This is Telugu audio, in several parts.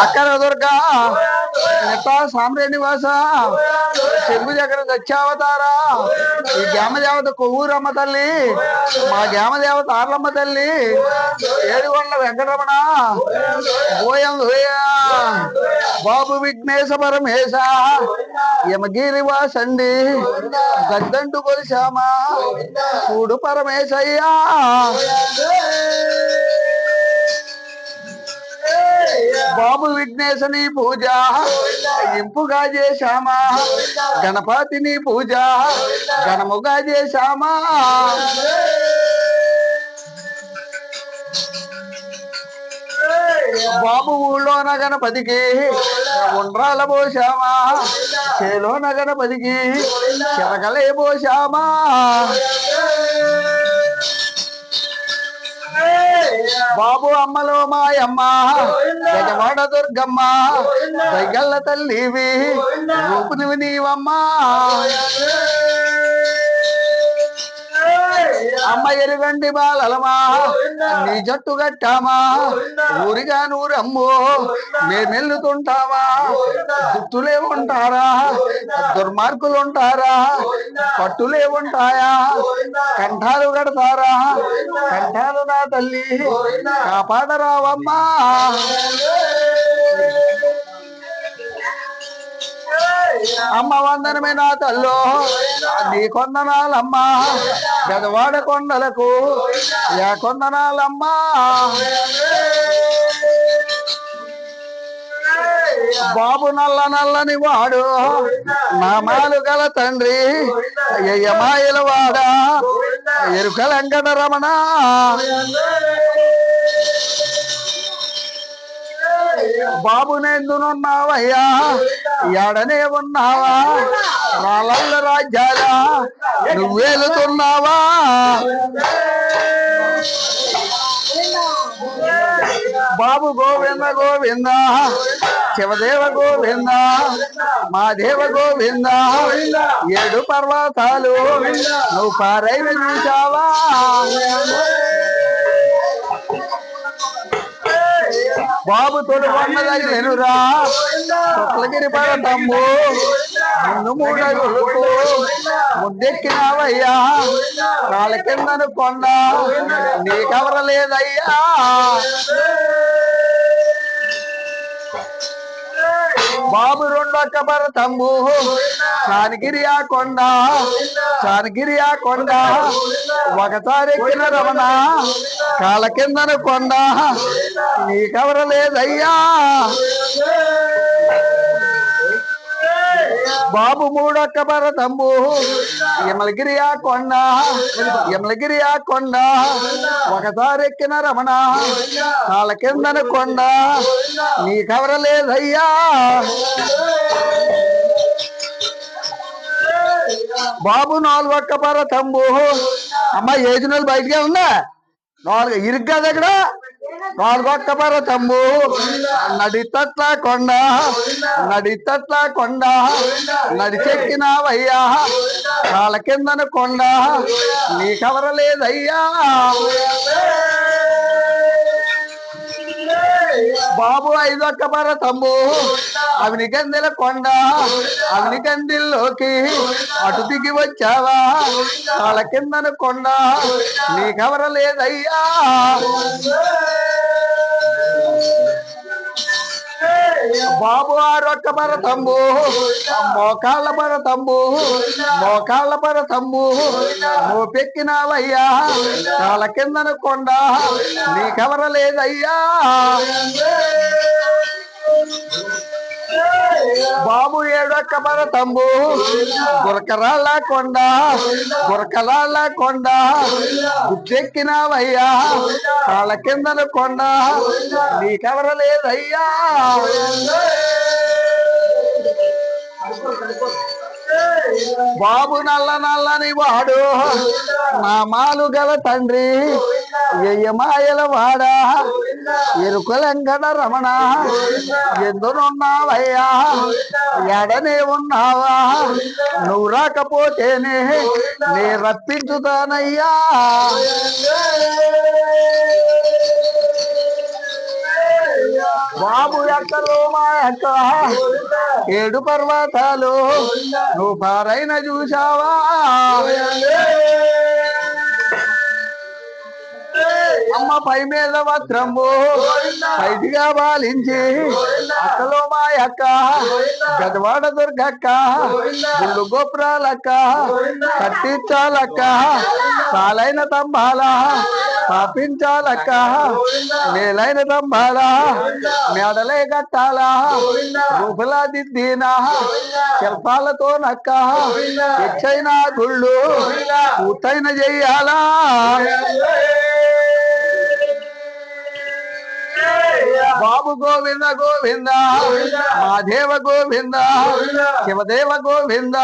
అక్కడ దుర్గా నెట్ట సామ్రేనివాస చెంగు దగ్గర దచ్చావతారా ఈ గ్యామ దేవత కొవ్వూరమ్మ తల్లి మా గ్రామదేవత ఆర్లమ్మ తల్లి ఏడుగొండ వెంకటరమణ ఓయం బాబు విఘ్నేశ పరమేశ యమగిరివాసండి గద్దంటు కొలిశామా చూడు పరమేశయ్యా. బాబు విఘ్నేశని పూజ. ఇంపుగా చేశామా. గణపతిని పూజ. గణముగా చేశామా. బాబు ఊళ్ళోన గణపతికి ఉండ్రాల పోసామా చేలోన గణపతికి చిరకలే పోసామా బాబు అమ్మలో మాయమ్మ. గజవాడ దుర్గమ్మ. దయ్యల్ల తల్లివి. రూపునివి నీవమ్మా. అమ్మ ఎరుగండి బాలలమా నీ జట్టు కట్టామా? ఊరిగా నూరమ్మో మేమెల్లుతుంటామా దుత్తులే ఉంటారా? దుర్మార్గులు ఉంటారా పట్టులే ఉంటాయా? కంఠాలు కడతారా? కంఠాలు నా తల్లి. కాపాడరావమ్మా. అమ్మ వందనమే నా తల్లో. నీ కొందనాలమ్మా. గదవాడ కొండలకు యా కొందనాలమ్మా బాబు నల్ల నల్లని వాడు నామాలు గల తండ్రి అయ్యమాయల వాడా ఎరుక వెంకట రమణ. బాబు నెందునున్నావయ్యా ఎడనే ఉన్నావా? రాళ్ళ రాజ్యాలా నువ్వేలుతున్నావా బాబు గోవింద గోవింద శివదేవ గోవింద మాదేవ గోవింద ఏడు పర్వతాలు నువ్వు పారైన చూసావా బాబు తోడు కొండదగినెనురా కొట్లగిరి పడతమ్ము ముందు మూడగులకు ముద్దెక్కినావయ్యా కాళ్ళ కిందను కొండ. నీకెవరలేదయ్యా బాబు రెండొక్క భరతమ్ము చానగిరి ఆ కొండ. చానగిరి ఆ కొండ. ఒకసారి ఎక్కిన రమణ. కాళ్ళ కిందన కొండ. నీకెవర లేదయ్యా. బాబు మూడొక్క భరతంబు యమలగిరి ఆ కొండ యమలగిరి ఆ కొండ ఒకసారి ఎక్కిన రమణ కాళ్ళ కిందన కొండ నీకెవర కవరలేదయ్యా బాబు నాలుగు ఒక్క తంబు. అమ్మ ఏజునలు బయటకే ఉందా నాలుగు ఇరుగ్గా దగ్గర నాలుగు ఒక్క పర్వతంబు నడితట్ల కొండ. నడితట్ల కొండ. నడిచెక్కినావయ్యా. కాళ్ళ కిందన కొండ. నీకెవర లేదయ్యా. బాబు ఐదొక్క పర్వతము అవిని గందెల కొండ. అవిని గందిల్లోకి అటు దిగి వచ్చావా? వాళ్ళ కిందన కొండ. నీకెవర లేదయ్యా. బాబు ఆరొక్క పరతంబు మోకాళ్ళ పరతంబు మోకాళ్ళ పరతంబు మోపెక్కినావయ్యా కాళ్ళ కిందన కొండ. నీకెవర లేదయ్యా బాబు ఏడొక్క పరతంబు గురకరాళ్ళ కొండ గురకరాళ్ళ కొండ గుచ్చెక్కినావయ్యా కాళ్ళ కిందన కొండ నీకెవర లేదయ్యా. బాబు నల్ల నల్లని వాడు నామాలు గల తండ్రి ఎయ్యమాయల వాడా. ఎరుకలంకట రమణ ఎందునున్నావయ్యా? ఎడనే ఉన్నావా? నువ్వు రాకపోతేనే నే రప్పించుతానయ్యా. బాబు ఎక్కడో మా ఎక్క ఏడు పర్వతాలు. నువ్వు పారైన చూసావా అమ్మ పై మీద వస్త్రము. పైదిగా బాలించి అక్కలో మా అక్క. గదవాడ దుర్గక్క. గుళ్ళు గోపురాలక్క. కట్టించాలక్క. చాలైన తంబాల. పాపించాలక్క. మేలైన తంబాల. మేడలే కట్టాలా రూపులా దిద్దీనా. శిల్పాలతో నక్క ఎచ్చైన గుళ్ళు. పూర్తయిన చెయ్యాలా బాబు గోవింద గోవింద మాదేవ గోవింద శివదేవ గోవింద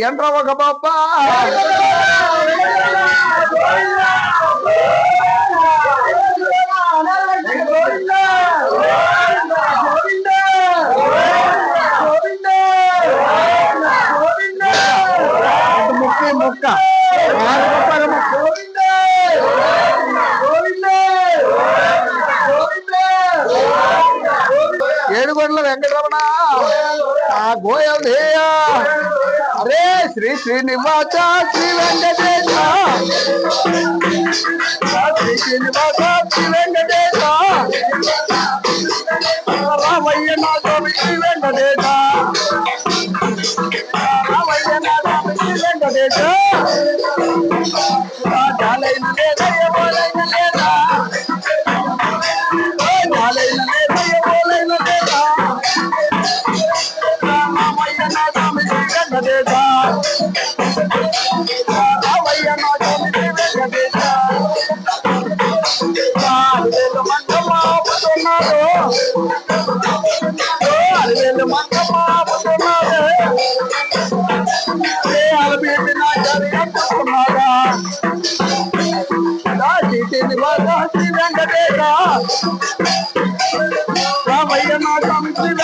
ఎంట్ర ఒక బొప్ప Srinivasa Srivendra Srinivasa స్వామి శ్రీ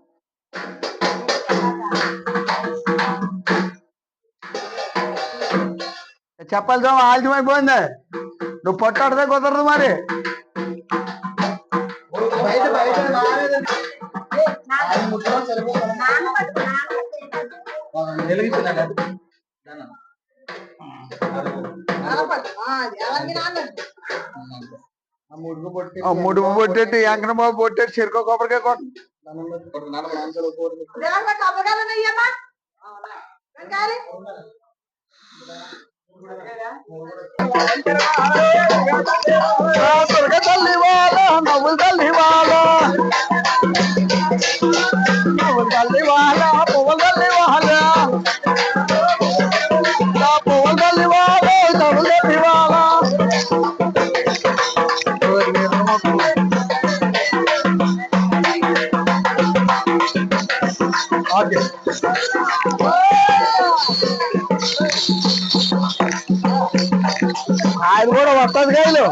చెప్పాలి సార్ ఆలస్యం అయిపోయింది నువ్వు పొట్టాడితే కుదరదు మరి. ముడుపు పొట్టేట్టు ఎంకన బాబు పొట్టేట్టు చెరుకో కొబ్బరికాయ కొట్ట దుర్గ తల్లి వాళ్ళ నవ్వుల తల్లి వాళ్ళ నవ్వుల తల్లి వాళ్ళ పువ్వుల తల్లి వాళ్ళ నా పువ్వుల తల్లి వాళ్ళ నవ్వుల తల్లి వాళ్ళ ఓకే ఆయన కూడా వస్తుంది కాయలు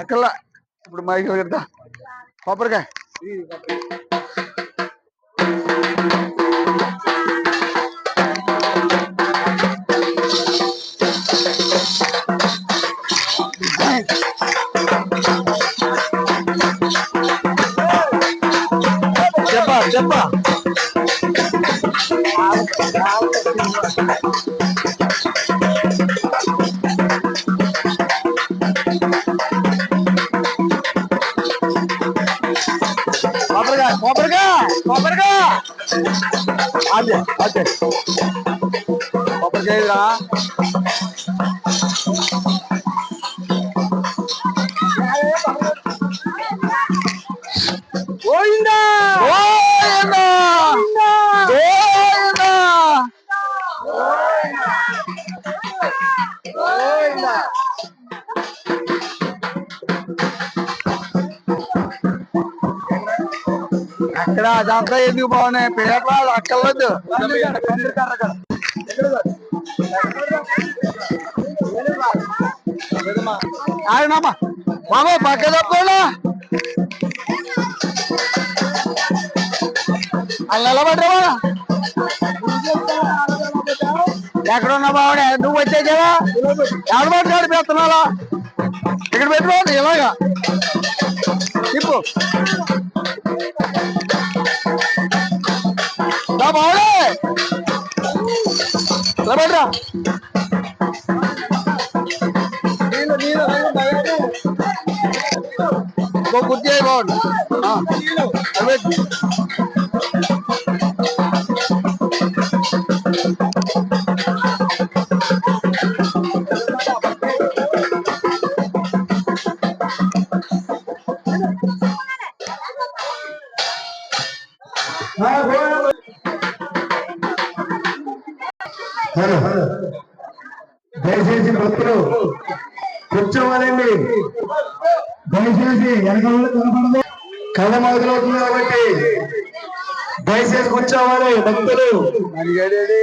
అక్కల్లా ఇప్పుడు మైక్ పెడతా కొబ్బరికాయ చెప్పా చెప్పా. కొబ్బరిగా కొబ్బరిగా కొబ్బరికాయ. అదే అదే కొబ్బరికాయ ఇక్కడ అదంతా ఎందుకు బాగున్నాయి? పేపర్ అక్కర్లేదు. ఆయనమ్మా బాబు పక్క తప్పకుండా. అలా నిలబడ్డావా ఎక్కడున్నా బావడే నువ్వు వచ్చేసావా ఎవరు పట్టాడు పెత్తనాలా ఇక్కడ పెట్టుకోండి ఇలాగా. ఇప్పుడు రా బావడే ఇంకో కుర్చీ అయి బాగుండు హలో. దయచేసి భక్తులు కూర్చోవాలండి. దయచేసి వెనక కనపడదు. కళ్ళ మొదలవుతుంది కాబట్టి దయచేసి కూర్చోవాలి భక్తులు. మణిగాడు ఏడి?